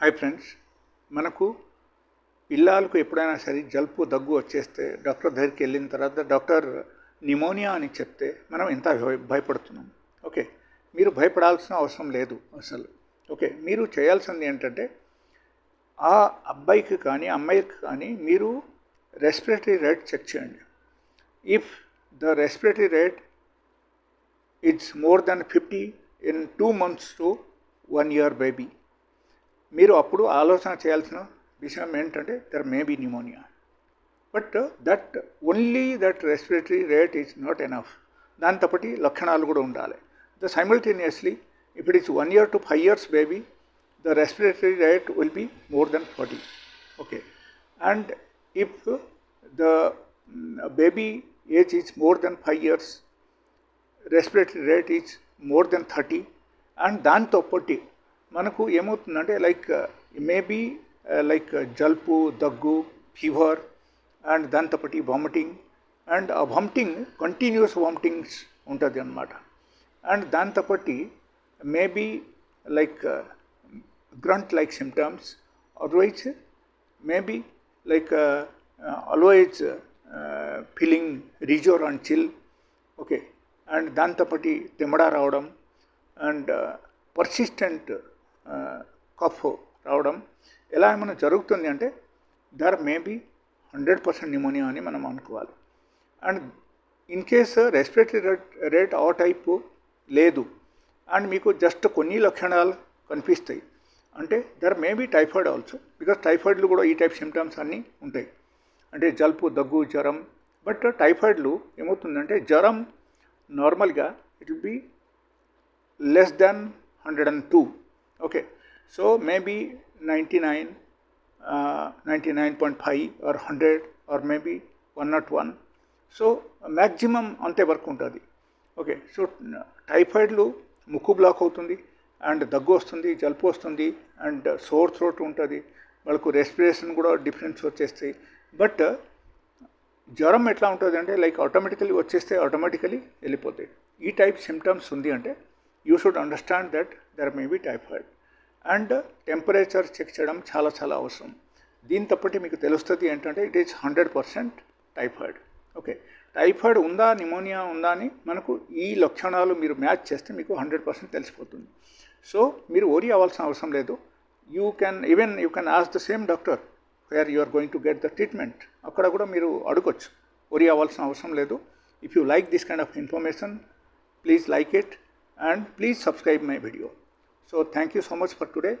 Hi friends. మనకు పిల్లలకు ఎప్పుడైనా సరే జలుబు దగ్గు వచ్చేస్తే డాక్టర్ దగ్గరికి వెళ్ళిన తర్వాత డాక్టర్ నిమోనియా అని చెప్తే మనం ఎంత భయపడుతున్నాం. ఓకే. మీరు భయపడాల్సిన అవసరం లేదు అసలు. ఓకే. మీరు చేయాల్సింది ఏంటంటే ఆ అబ్బాయికి కానీ అమ్మాయికి కానీ మీరు రెస్పిరేటరీ రేట్ చెక్ చేయండి. If the respiratory rate it's more than fifty in two months to one year baby మీరు అప్పుడు ఆలోచన చేయాల్సిన విషయం ఏంటంటే there may be pneumonia but that only that respiratory rate is not enough దాంతోపాటి లక్షణాలు కూడా ఉండాలి. The simultaneously if it is one year to five years baby the respiratory rate will be more than forty okay and if the baby age is more than five years respiratory rate is more than thirty and దాంతో మనకు ఏమవుతుందంటే like maybe like జలుపు దగ్గు fever and దాంతోపాటు vomiting and ఆ vomiting continuous vomitings ఉంటుంది అనమాట and దాంతోపాటు maybe like grunt like symptoms otherwise maybe like always feeling rigor and chill okay and దాంతోపాటి uh, uh, uh, తెమ్మడ రావడం అండ్ పర్సిస్టెంట్ కఫ్ రావడం ఎలా ఏమైనా జరుగుతుంది అంటే there maybe hundred percent pneumonia అని మనం అనుకోవాలి. And in case respiratory rate rate ఆ టైపు లేదు అండ్ మీకు జస్ట్ కొన్ని లక్షణాలు కనిపిస్తాయి. అంటే there may be typhoid also because టైఫాయిడ్లు కూడా ఈ టైప్ సిమ్టమ్స్ అన్నీ ఉంటాయి. అంటే జలుపు దగ్గు జ్వరం బట్ టైఫాయిడ్లు ఏమవుతుందంటే జ్వరం నార్మల్గా it will be less than hundred and two. Okay so maybe ninety nine ninety nine point five or hundred or maybe one nought one so maximum అంతే వరకు ఉంటుంది. ఓకే సో టైఫాయిడ్లు ముక్కు బ్లాక్ అవుతుంది అండ్ దగ్గు వస్తుంది జలుపు వస్తుంది అండ్ సోర్ థ్రోట్ ఉంటుంది. వాళ్ళకు రెస్పిరేషన్ కూడా డిఫరెన్స్ వచ్చేస్తాయి బట్ జ్వరం ఎట్లా ఉంటుంది అంటే లైక్ ఆటోమేటికలీ వచ్చేస్తే ఆటోమేటికలీ వెళ్ళిపోతాయి. ఈ టైప్ సిమ్టమ్స్ ఉంది అంటే you should understand that there may be typhoid and temperature check చేయడం చాలా చాలా అవసరం. దీని తప్పటి మీకు తెలుస్తుంది ఏంటంటే it is hundred percent typhoid okay typhoid ఉందా నిమోనియా ఉందా అని మనకు ఈ లక్షణాలు మీరు మ్యాచ్ చేస్తే మీకు హండ్రెడ్ పర్సెంట్ తెలిసిపోతుంది. సో మీరు ఓరి అవ్వాల్సిన అవసరం లేదు. You can even you can ask the same doctor where you are going to get the treatment అక్కడ కూడా మీరు అడగొచ్చు. ఓరి అవ్వాల్సిన అవసరం లేదు. If you like this kind of information please like it and please subscribe my video So thank you so much for today.